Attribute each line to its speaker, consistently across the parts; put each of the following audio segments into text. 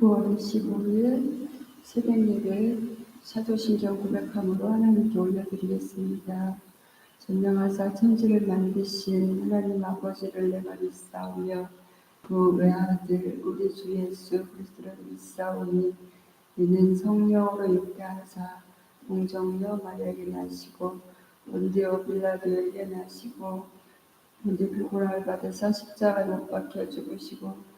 Speaker 1: 9월 25일 새벽 예배 사도신경 고백함으로 하나님께 올려드리겠습니다. 전명하사 천지를 만드신 하나님 아버지를 내가 믿사오며 그 외아들 우리 주 예수 그리스도를 믿사오니 이는 성령으로 잉태하사 공정녀 마리아에게 나시고 본디오 빌라도에게 나시고 본디 고라를 받으사 십자가에 못 박혀 죽으시고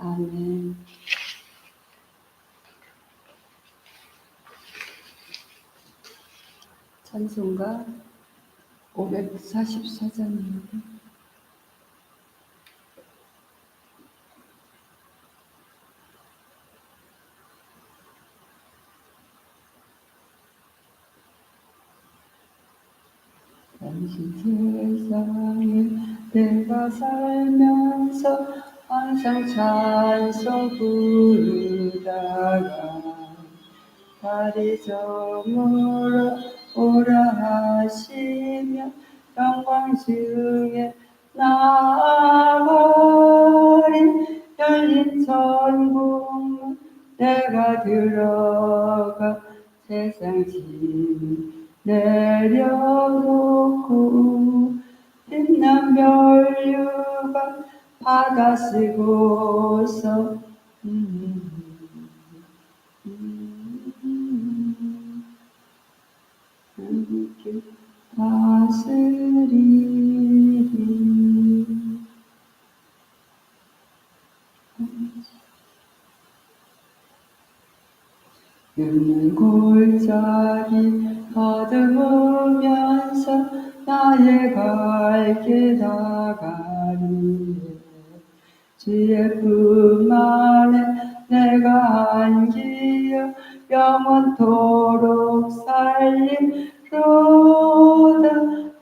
Speaker 1: 아멘. 찬송가 544장입니다. 당신 세상에 내가 살면서 항상 찬송 부르다가 다리 저물어 오라 하시며 영광 중에 나아버린 열린 천국문 내가 들어가 세상 짐 내려놓고 빛난 별유가 바다 쓰고서 음, 음, 음, 함께 다스리리 늙는 골짜기 더듬으면서 나의 갈길 다가리 주의 품 안에 내가 안기어 영원토록 살림로다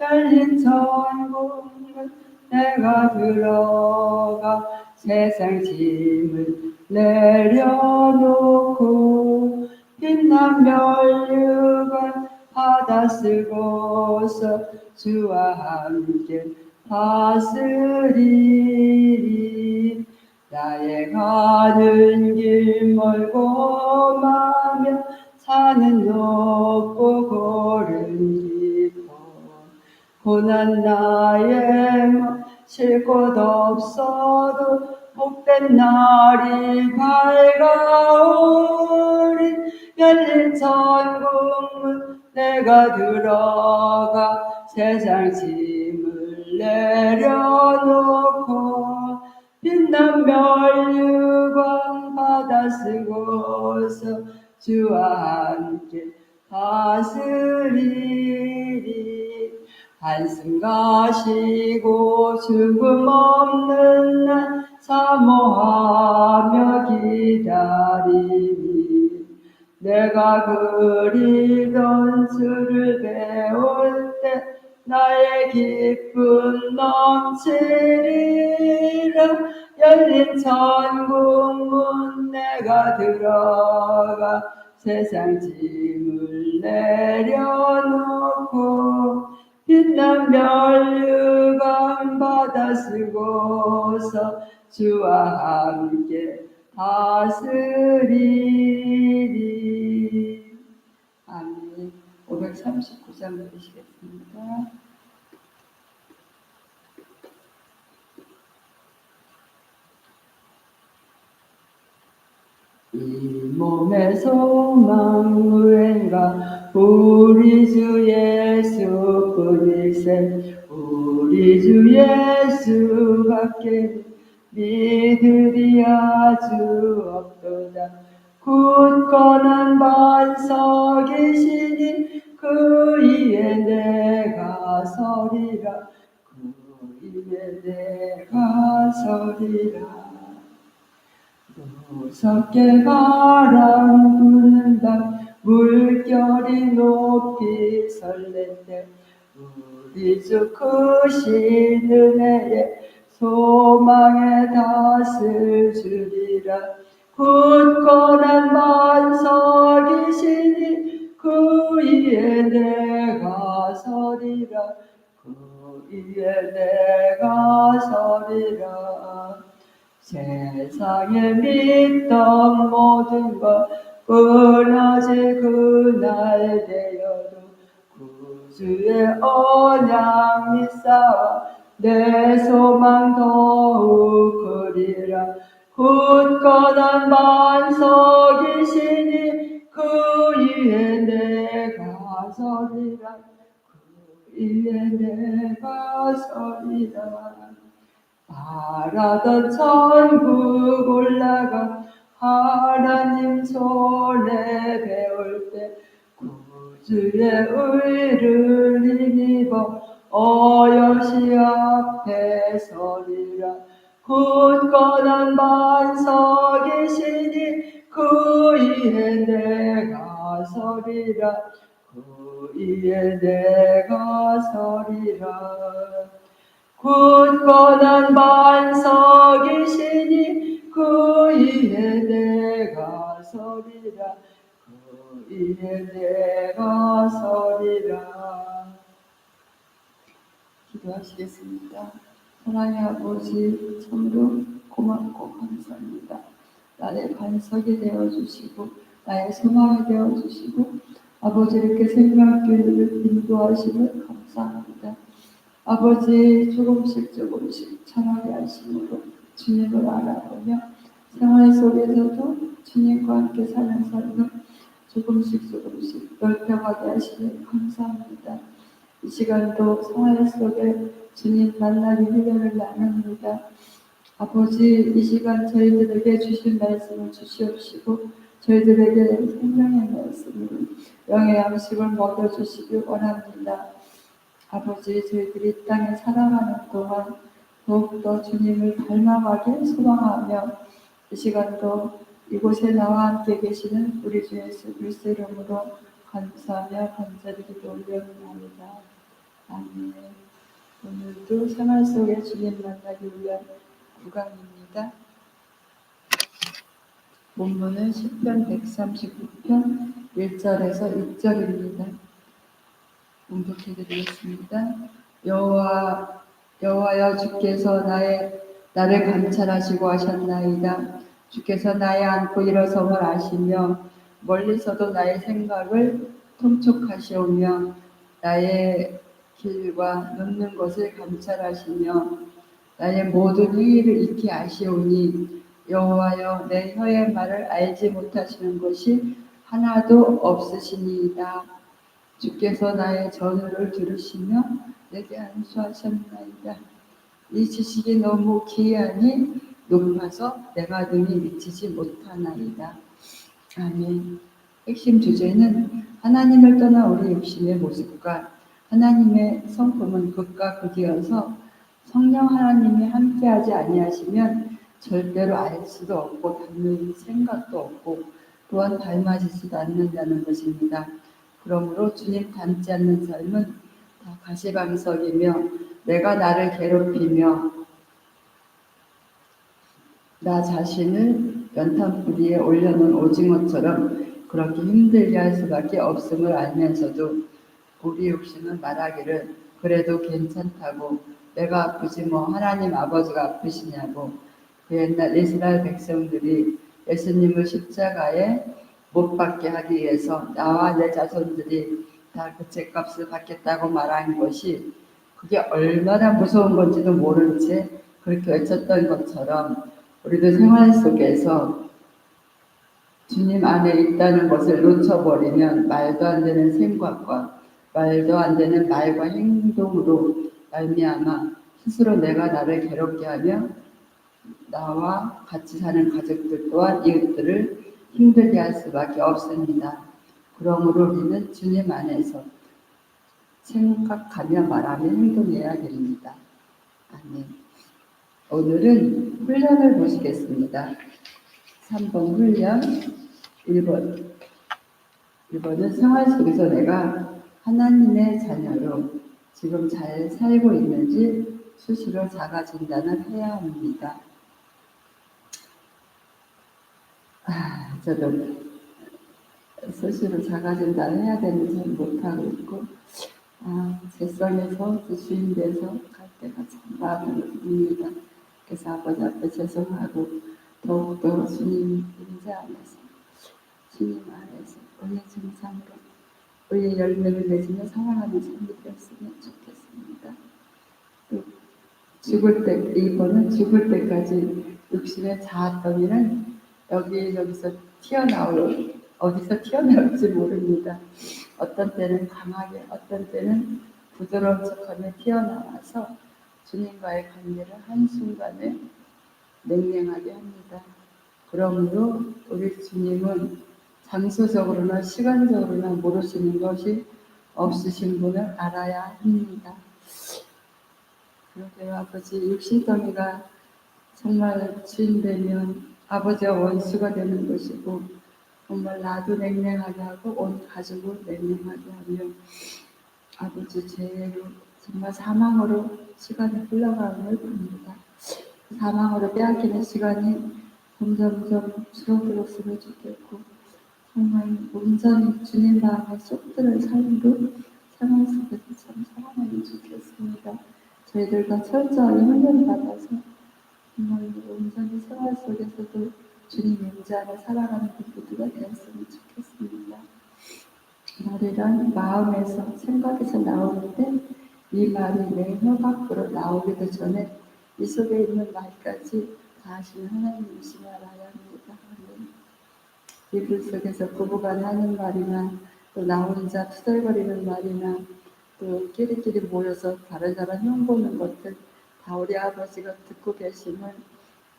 Speaker 1: 열린 천국문 내가 들어가 세상 짐을 내려놓고 빛난 별유관 바다 쓰고서 주와 함께 다스리리 나의 가는 길 멀고 마며 산은 높고 고른 깊어 고난 나의 쉴곳 없어도 복된 날이 밝아오리. 열린 천국문 내가 들어가 세상 짐을 내려놓고 빛난 별유광 바다 쓰고서 주와 함께 다스리리 한숨 가시고 죽음 없는 날 사모하며 기다리니 내가 그리던 수를 배울 때 나의 기쁨 넘치리라. 열린 천국 문 내가 들어가 세상 짐을 내려놓고 빛난 별유관 바다 쓰고서 주와 함께 다스리리. 아멘 539장 드리시겠습니다. 이 몸의 소망 누인가 우리 주 예수 뿐이세 우리 주 예수밖에 믿으리 아주 없도다 굳건한 반석이시니 그 위에 내가 서리라. 그 위에 내가 서리라. 무섭게 바람 부는다 물결이 높이 설렌 때 우리 주 크신 은혜에 소망에 닷을 주리라 굳건한 반석이시니 그 위에 내가 서리라. 그 위에 내가 서리라. 세상에 믿던 모든 것 끊어질 그날 되어도 구주의 언약 믿사와 내 소망 더욱 그리라 굳건한 반석이시니 그 위에 내가 서리라. 그 위에 내가 서리라. 바라던 천국 올라가 하나님 손에 배울 때 구주의 의를 힘입어 어여시 앞에 서리라 굳건한 반석이시니 그 위에 내가 서리라. 그 위에 내가 서리라. 굳건한 반석이시니 그 위에 내가 서리라. 그 위에 내가 서리라. 기도하시겠습니다. 사랑의 아버지 참으로 고맙고 감사합니다. 나의 반석이 되어주시고 나의 소망이 되어주시고 아버지 이렇게 생명교회를 인도하시면 감사합니다. 아버지 조금씩 조금씩 자라게 하심으로 주님을 알아보며 생활 속에서도 주님과 함께 사는 삶을 조금씩 조금씩 넓혀가게 하시니 감사합니다. 이 시간도 생활 속에 주님 만나기 훈련을 나눕니다. 아버지 이 시간 저희들에게 주신 말씀을 주시옵시고 저희들에게 생명의 말씀을 영의 양식을 먹여주시기 원합니다. 아버지 저희들이 이 땅에 살아가는 동안 더욱더 주님을 닮아가게 소망하며 이 시간도 이곳에 나와 함께 계시는 우리 주 예수 그리스도 이름으로 감사하며 기도 올려옵니다. 아멘. 오늘도 생활 속에 주님 만나기 위한 구간입니다. 본문은 10편 139편 1절에서 6절입니다. 공독해 드리겠습니다. 여호와 여호와여 주께서 나의 나를 감찰하시고 하셨나이다. 주께서 나의 안고 일어섬을 아시며 멀리서도 나의 생각을 통촉하시오며 나의 길과 눕는 것을 감찰하시며 나의 모든 행위를 익히 아시오니 여호와여 내 혀의 말을 알지 못하시는 것이 하나도 없으시니이다. 주께서 나의 전우를 들으시며 내게 안수하셨나이다. 이 지식이 너무 기이하니 높아서 내가 능히 미치지 못하나이다. 아멘. 핵심 주제는 하나님을 떠나 우리 육신의 모습과 하나님의 성품은 극과 극이어서 성령 하나님이 함께하지 아니하시면 절대로 알 수도 없고 닮을 생각도 없고 또한 닮아지지도 않는다는 것입니다. 그러므로 주님 닮지 않는 삶은 다 가시방석이며 내가 나를 괴롭히며 나 자신을 연탄뿌리에 올려놓은 오징어처럼 그렇게 힘들게 할 수밖에 없음을 알면서도 우리 욕심은 말하기를 그래도 괜찮다고. 내가 아프지 뭐 하나님 아버지가 아프시냐고. 그 옛날 이스라엘 백성들이 예수님을 십자가에 못 받게 하기 위해서 나와 내 자손들이 다 그 죄값을 받겠다고 말한 것이 그게 얼마나 무서운 건지도 모른 채 그렇게 외쳤던 것처럼 우리도 생활 속에서 주님 안에 있다는 것을 놓쳐버리면 말도 안 되는 생각과 말도 안 되는 말과 행동으로 말미암아 스스로 내가 나를 괴롭게 하며 나와 같이 사는 가족들 또한 이웃들을 힘들게 할 수밖에 없습니다. 그러므로 우리는 주님 안에서 생각하며 말하며 행동해야 됩니다. 아멘. 오늘은 훈련을 보시겠습니다. 3번 훈련 1번 1번은 생활 속에서 내가 하나님의 자녀로 지금 잘 살고 있는지 수시로 진단을 해야 합니다. 아, 저도 스스로 자가 진단을 해야 되는지 잘 못하고 있고 아, 제 성에서 주인돼서 갈 때가 참 마음이 듭니다. 그래서 아버지 앞에 죄송하고 더욱더 주님 인재 안에서 주님 안에서 의의 증상으로 의의 열매를 맺으며 사랑하는 삶이 되었으면 좋겠습니다. 또 죽을 때 이번은 죽을 때까지 육신의 자아더미는 여기 여기서 튀어나올 어디서 튀어나올지 모릅니다. 어떤 때는 강하게, 어떤 때는 부드러운 척하며 튀어나와서 주님과의 관계를 한순간에 냉랭하게 합니다. 그러므로 우리 주님은 장소적으로나 시간적으로나 모르시는 것이 없으신 분을 알아야 합니다. 그러게요, 아버지. 육신더미가 정말 주인 되면 아버지와 원수가 되는 것이고, 정말 나도 냉랭하게 하고 온 가족을 냉랭하게 하며 아버지 죄로 정말 사망으로 시간이 흘러가는. 그 사망으로 빼앗기는 시간이 점점점 줄어들었으면 좋겠고 정말 온전히 주님 마음에 쏙 드는 삶으로 생활 속에서 참 살아가면 좋겠습니다. 저희들과 철저하게 훈련받아서 정말 온전히 생활 속에서도 주님 임재하며 살아가는 모두가 되었으면 좋겠습니다. 말이란 마음에서 생각에서 나오는데 이 말이 내 혀 밖으로 나오기도 전에 이 속에 있는 말까지 다 하시는 하나님이심을 알아야 합니다. 이불 속에서 부부간 하는 말이나 또 나 혼자 투덜거리는 말이나 또 끼리끼리 모여서 다른 사람 흉보는 것들 다 우리 아버지가 듣고 계심을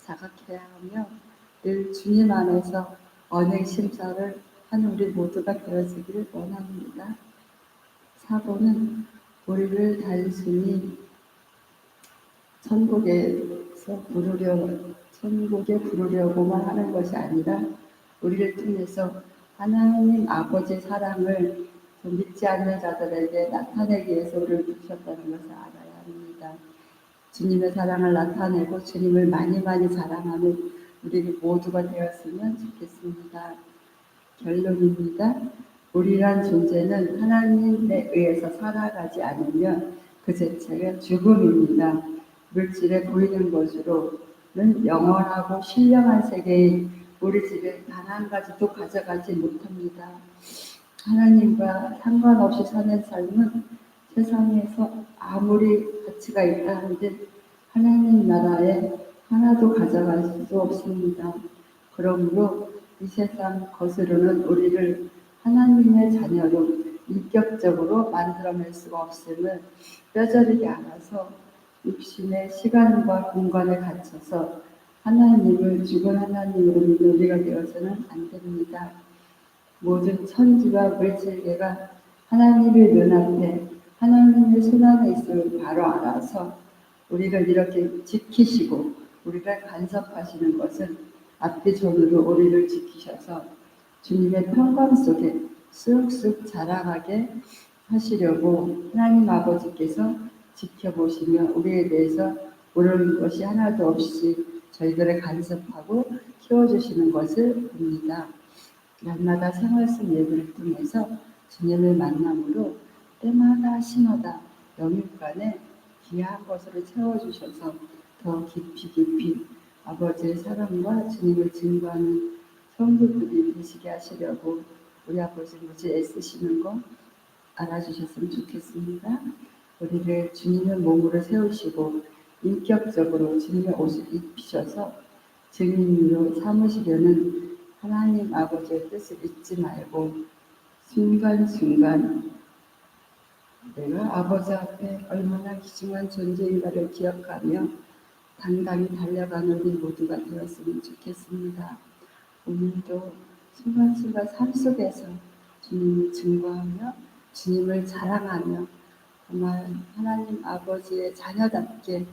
Speaker 1: 자각해야 하며 늘 주님 안에서 언행 심사를 하는 우리 모두가 되어지기를 원합니다. 4번은 우리를 단순히 천국에서 부르려 천국에 부르려고만 하는 것이 아니라 우리를 통해서 하나님 아버지 사랑을 믿지 않는 자들에게 나타내기 위해서 우리를 부르셨다는 것을 알아야 합니다. 주님의 사랑을 나타내고 주님을 많이 많이 사랑하는 우리 모두가 되었으면 좋겠습니다. 결론입니다. 우리란 존재는 하나님에 의해서 살아가지 않으면 그 자체가 죽음입니다. 물질에 보이는 것으로는 영원하고 신령한 세계인 우리 집에 단 한 가지도 가져가지 못합니다. 하나님과 상관없이 사는 삶은 세상에서 아무리 가치가 있다 한들 하나님 나라에 하나도 가져갈 수 없습니다. 그러므로 이 세상 것으로는 우리를 하나님의 자녀로 인격적으로 만들어낼 수가 없음을 뼈저리게 알아서 육신의 시간과 공간에 갇혀서 하나님을 죽은 하나님으로 우리가 되어서는 안 됩니다. 모든 천지와 물질계가 하나님의 눈앞에 하나님의 손 안에 있음을 바로 알아서 우리를 이렇게 지키시고 우리를 간섭하시는 것은 앞뒤 손으로 우리를 지키셔서 주님의 평강 속에 쑥쑥 자라가게 하시려고 하나님 아버지께서 지켜보시며 우리에 대해서 모르는 것이 하나도 없이 저희들을 간섭하고 키워주시는 것을 봅니다. 날마다 생활 속 예배를 통해서 주님을 만남으로 때마다 신호다 영육간에 귀한 것으로 채워주셔서 더 깊이 깊이 아버지의 사랑과 주님을 증거하는 성도들이 되시게 하시려고 우리 아버지 무지 애쓰시는 거 알아주셨으면 좋겠습니다. 우리를 주님의 몸으로 세우시고 인격적으로 주님의 옷을 입히셔서 증인으로 삼으시려는 하나님 아버지의 뜻을 잊지 말고 순간순간 내가 아버지 앞에 얼마나 귀중한 존재인가를 기억하며 당당히 달려가는 우리 모두가 되었으면 좋겠습니다. 오늘도 순간순간 삶 속에서 주님을 증거하며 주님을 자랑하며 정말 하나님 아버지의 자녀답게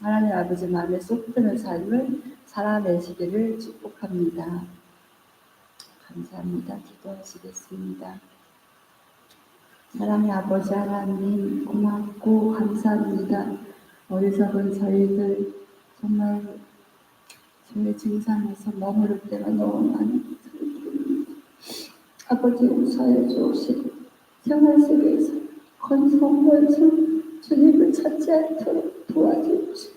Speaker 1: 하나님 아버지 마음에 쏙 드는 삶을 살아내시기를 축복합니다. 감사합니다. 기도하시겠습니다. 사랑의 아버지 하나님 고맙고 감사합니다. 어리석은 저희들 정말 저의 증상에서 머무를 때가 너무 저희들입니다. 아버지 용서해 주시고 생활 속에서 건성건성 주님을 찾지 않도록 도와주시고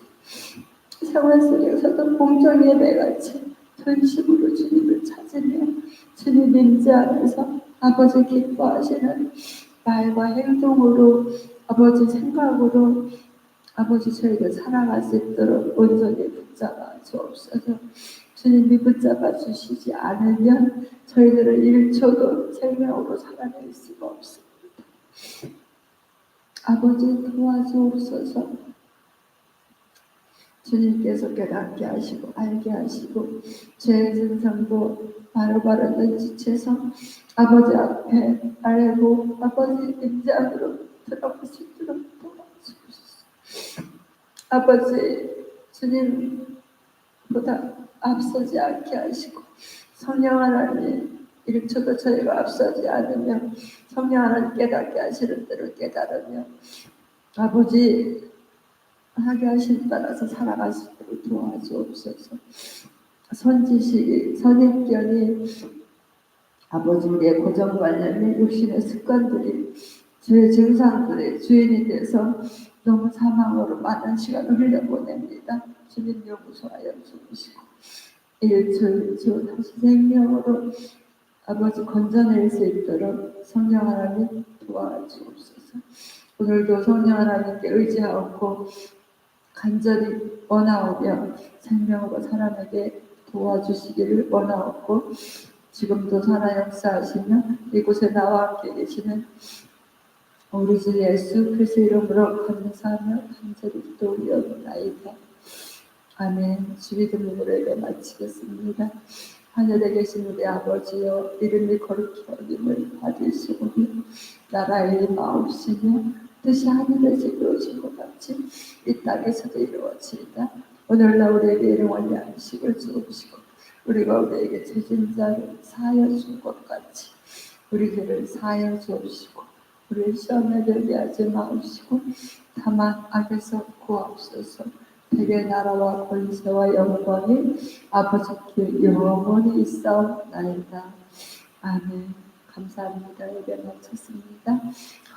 Speaker 1: 생활 속에서도 공정 예배같이 전심으로 주님을 찾으며 주님 안에서 아버지 기뻐하시는 말과 행동으로 아버지 생각으로 아버지 저희가 살아갈 수 있도록 온전히 붙잡아 주옵소서 주님이 붙잡아 주시지 않으면 저희들은 1초도 생명으로 살아낼 수가 없습니다. 아버지 도와주옵소서. 주님께서 깨닫게 하시고 알게 하시고 죄의 증상도 바로바로 눈치채서 아버지 앞에 알고 아버지 임장으로 있도록 도와주옵소서. 아버지 주님보다 앞서지 않게 하시고 성령 하나님 일초도 저희가 앞서지 않으면 성령 하나님 깨닫게 하시는 대로 깨달으며 아버지 하게 하신 따라서 살아갈 수 있도록 도와주옵소서 선지식이 선입견이 아버지 우리의 고정관념이 육신의 습관들이 죄의 증상들의 주인이 돼서 너무 사망으로 많은 시간을 흘려보냅니다. 주님 용서하여 주시고 일주 일주 다시 생명으로 아버지 건져낼 수 있도록 성령 하나님 도와주옵소서. 오늘도 성령 하나님께 의지하고 간절히 원하오며 생명으로 사람에게 도와주시기를 원하옵고 지금도 살아 역사하시며 이곳에 나와 함께 계시는 우리 주 예수 그리스도 이름으로 감사하며 간절히 기도 올려옵나이다. 아멘. 주기도 문으로 예 마치겠습니다. 하늘에 계신 우리 아버지여 이름이 거룩히 여김을 받으시오며 나라의 마옵시며 뜻이 하늘에서 이루어진 것 같이 이 땅에서도 이루어지이다. 오늘날 우리에게 일용할 양식을 주옵시고 우리가 우리에게 죄진 자를 사하여 준 것 같이 우리 죄를 사하여 주옵시고 우리를 시험에 들게 하지 마옵시고 다만 악에서 구하옵소서 대개 나라와 권세와 영광이 아버지께 영원히 있사옵나이다. 아멘 감사합니다. 예배 마쳤습니다.